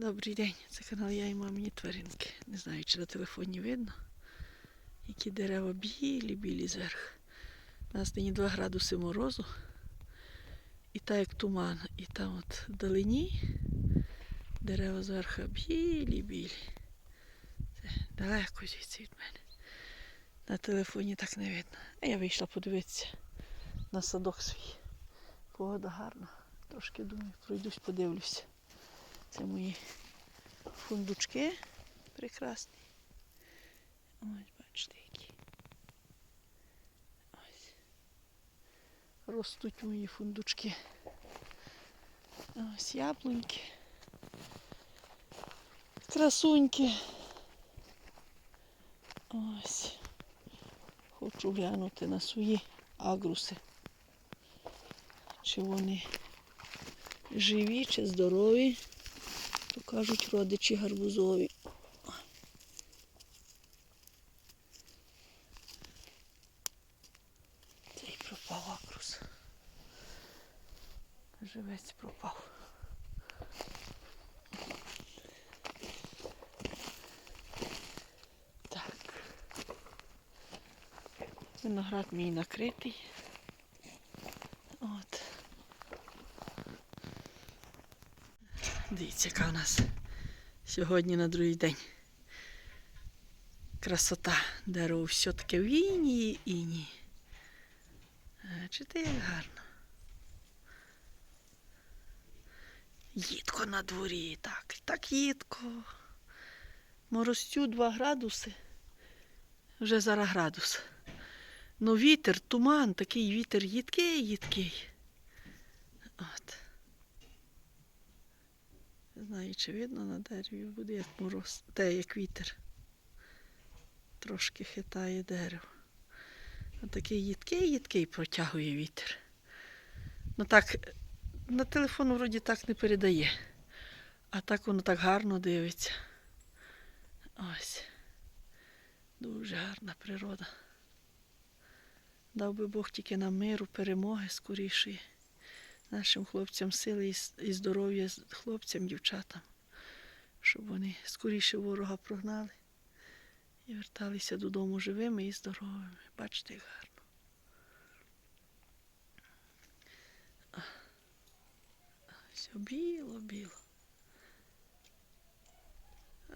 Добрий день, це канал Я і мамині тваринки. Не знаю, чи на телефоні видно. Які дерева білі, білі зверху. У нас нині 2 градуси морозу. І так як туман. І там от вдалині дерева зверху білі, білі. Це далеко звідси від мене. На телефоні так не видно. А я вийшла подивитися на садок свій. Погода гарна. Трошки думаю, пройдусь, подивлюся. Це мої фундучки прекрасні. Ось, бачите, які. Ось. Ростуть мої фундучки. Ось яблуньки. Красуньки. Ось. Хочу глянути на свої агруси. Чи вони живі, чи здорові. То кажуть родичі гарбузові. Цей пропав акрус. Живець пропав. Так. Виноград мій накритий. От. Дивіться, яка у нас сьогодні на другий день. Красота. Дерево все таке в інії, іні. Бачите, як гарно. Їдко на дворі, так, так їдко. Морозцю 2 градуси. Вже зараз градус. Ну вітер, туман, такий вітер їдкий, їдкий. От. Не знаю, чи видно на дереві буде як мороз, те, як вітер. Трошки хитає дерево. Отакий їдкий, їдкий протягує вітер. Ну так, на телефон вроді так не передає. А так воно так гарно дивиться. Ось. Дуже гарна природа. Дав би Бог тільки нам миру, перемоги скорішої нашим хлопцям сили і здоров'я хлопцям, дівчатам, щоб вони скоріше ворога прогнали і верталися додому живими і здоровими. Бачите, як гарно. Все біло, біло.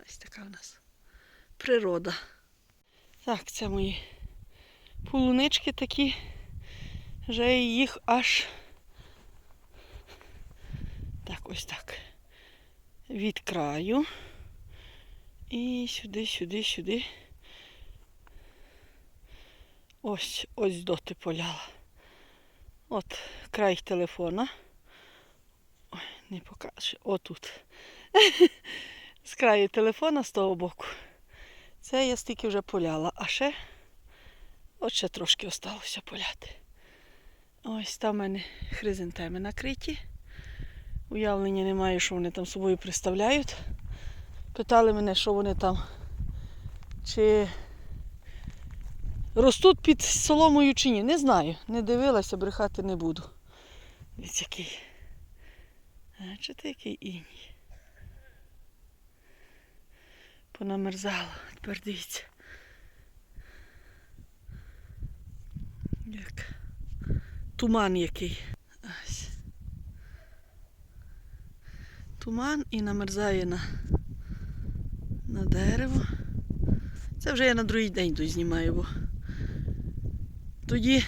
Ось така в нас природа. Так, це мої полунички такі. Вже їх аж ось так. Від краю. І сюди, сюди, сюди. Ось, ось доти поляла. От край телефона. Ой, не покаже. Отут. З краю телефона з того боку. Це я стільки вже поляла. А ще от ще трошки осталося поляти. Ось там в мене хризантеми накриті. Уявлення немає, що вони там собою представляють. Питали мене, що вони там. Чи ростуть під соломою чи ні. Не знаю. Не дивилася, брехати не буду. Ось який. Чи ти який іній? Понамерзало. Тепер дивіться. Як туман який. Туман і намерзає на, на дерево. Це вже я на другий день тут знімаю, бо тоді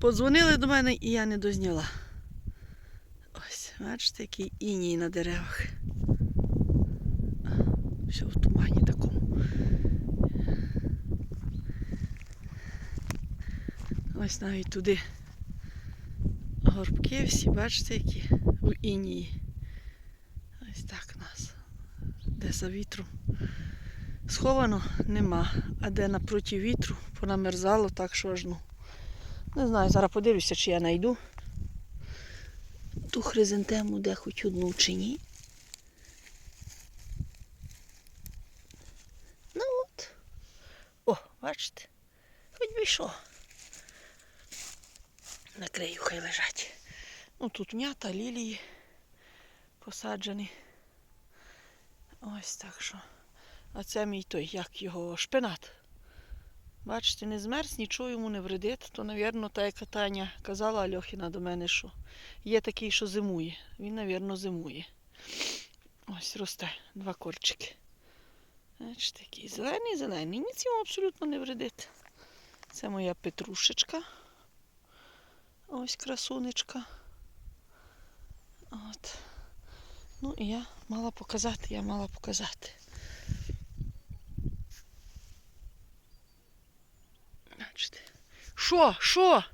подзвонили до мене і я не дозняла. Ось, бачите, який іній на деревах. Все в тумані такому. Ось навіть туди горбки всі, бачите, які у інії. Ось так нас. Де за вітром сховано нема, а де напроти вітру понамерзало, так що аж ну. Не знаю, зараз подивлюся, чи я знайду ту хризантему, де хоч одну чи ні. Ну от. О, бачите? Хоч би що. Накрию, хай лежать. Ну тут м'ята, лілії посаджений. Ось так що. А це мій той, як його, шпинат. Бачите, не змерз, нічого йому не вредить. То, навірно, та яка Таня казала Альохіна до мене, що є такий, що зимує. Він, навірно, зимує. Ось росте два корчики. Бачите, такий зелений, зелений. Ніц йому абсолютно не вредить. Це моя петрушечка. Ось красунечка. От. Ну і я мала показати, я мала показати. Бачите. Що? Що?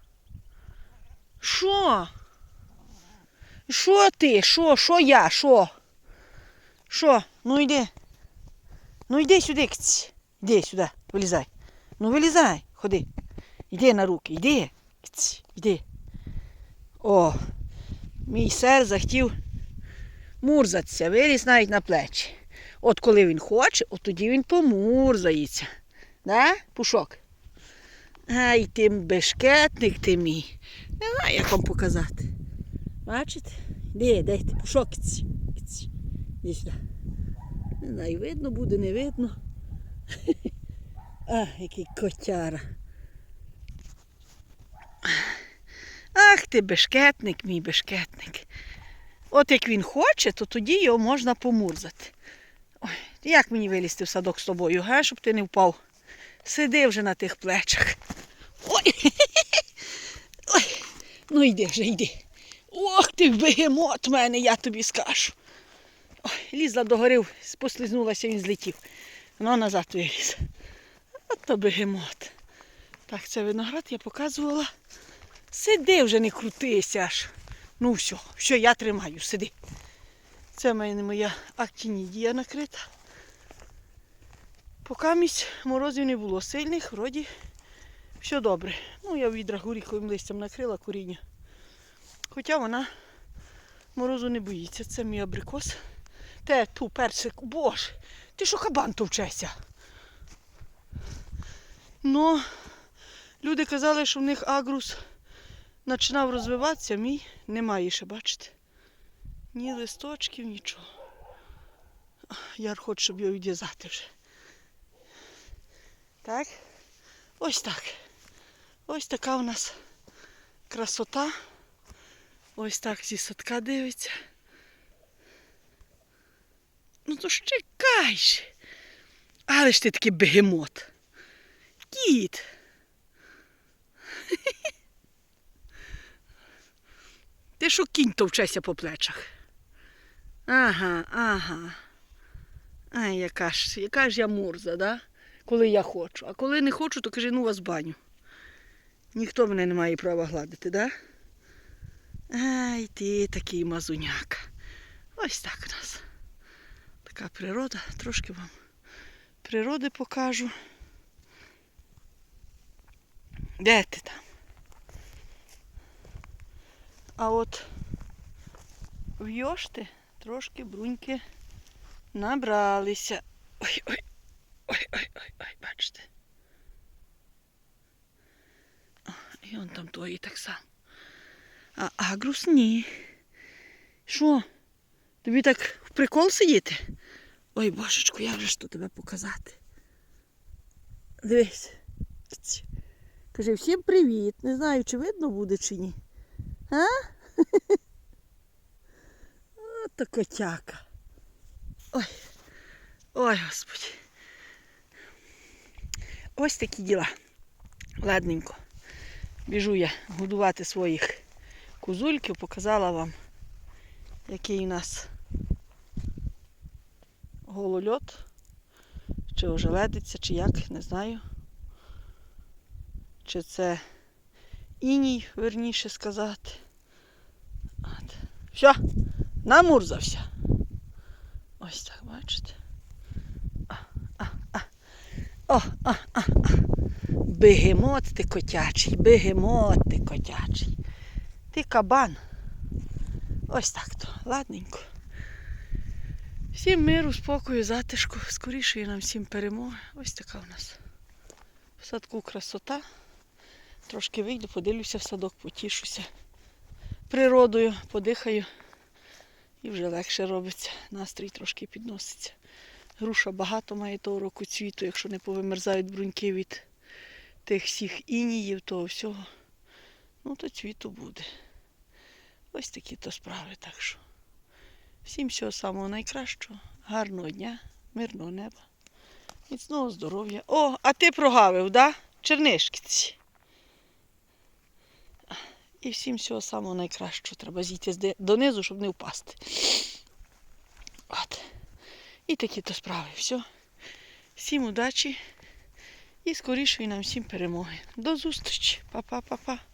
Що? Що ти? Що? Що я? Що? Що? Ну йди. Ну йди сюди, кць. Йди сюди, вилізай. Ну вилізай, ходи. Йди на руки, йди. Кць, йди. О, мій сер захотів мурзатися, виліз навіть на плечі. От коли він хоче, от тоді він помурзається. Да, пушок? Ай, ти бешкетник ти мій. Не знаю, як вам показати. Бачите? Де, де ти пушок? Іди сюди. Не знаю, видно буде, не видно. А, який котяра. Ти бешкетник, мій бешкетник. От як він хоче, то тоді його можна помурзати. Ой, як мені вилізти в садок з тобою, га, щоб ти не впав? Сиди вже на тих плечах. Ой. Ой. Ну йди вже, йди. Ох ти бегемот мене, я тобі скажу. Ой, лізла догори, послизнулася, він злетів. Воно назад виліз. От то бегемот. Так, це виноград я показувала. Сиди вже, не крутися аж. Ну все, все, я тримаю, сиди. Це в мене моя актінідія накрита. Поки місць морозів не було сильних, вроді все добре. Ну, я відра горіховим листям накрила коріння. Хоча вона морозу не боїться. Це мій абрикос. Те ту персик, боже, ти що кабан товчешся? Ну, люди казали, що в них агрус починав розвиватися, мій немає ще, бачите? Ні листочків, нічого. Я хочу, щоб його відв'язати вже. Так? Ось так. Ось така у нас красота. Ось так зі садка дивиться. Ну то ж чекай. Але ж ти такий бегемот. Кіт. Ти що кінь товчеся по плечах? Ага, ага. Ай, яка ж, яка ж я мурза, да? Коли я хочу. А коли не хочу, то кажи, ну вас баню. Ніхто мене не має права гладити, да? Ай, ти такий мазуняка. Ось так у нас. Така природа. Трошки вам природи покажу. Де ти там? А от в Йошти трошки бруньки набралися. Ой, ой, ой, бачите. І он там тої так само. А агрус ні. Що? Тобі так в прикол сидіти? Ой, божечку, як же ж то тебе показати? Дивись. Ць. Кажи, всім привіт. Не знаю, чи видно буде, чи ні. А? Ото котяка. Ой. Ой, господи. Ось такі діла. Ладненько. Біжу я годувати своїх кузульків, показала вам, який у нас голольот. Чи ожеледиться, чи як, не знаю. Чи це іній, верніше сказати. От. Все, намурзався. Ось так, бачите. А. О, а, а, а. Бегемот ти котячий, бегемот ти котячий. Ти кабан. Ось так то, ладненько. Всім миру, спокою, затишку, скорішої нам всім перемоги. Ось така у нас. В садку красота. Трошки вийду, подивлюся в садок, потішуся природою, подихаю І вже легше робиться, настрій трошки підноситься. Груша багато має того року цвіту, якщо не повимерзають бруньки від тих всіх ініїв, того всього. Ну, то цвіту буде. Ось такі то справи. Так що всім всього самого найкращого, гарного дня, мирного неба, міцного здоров'я. О, а ти прогавив, да? Чернишки ці. І всім всього самого найкращого. Треба зійти донизу, щоб не впасти. От. І такі то справи. Все. Всім удачі і скорішої нам всім перемоги. До зустрічі. Па-па-па-па.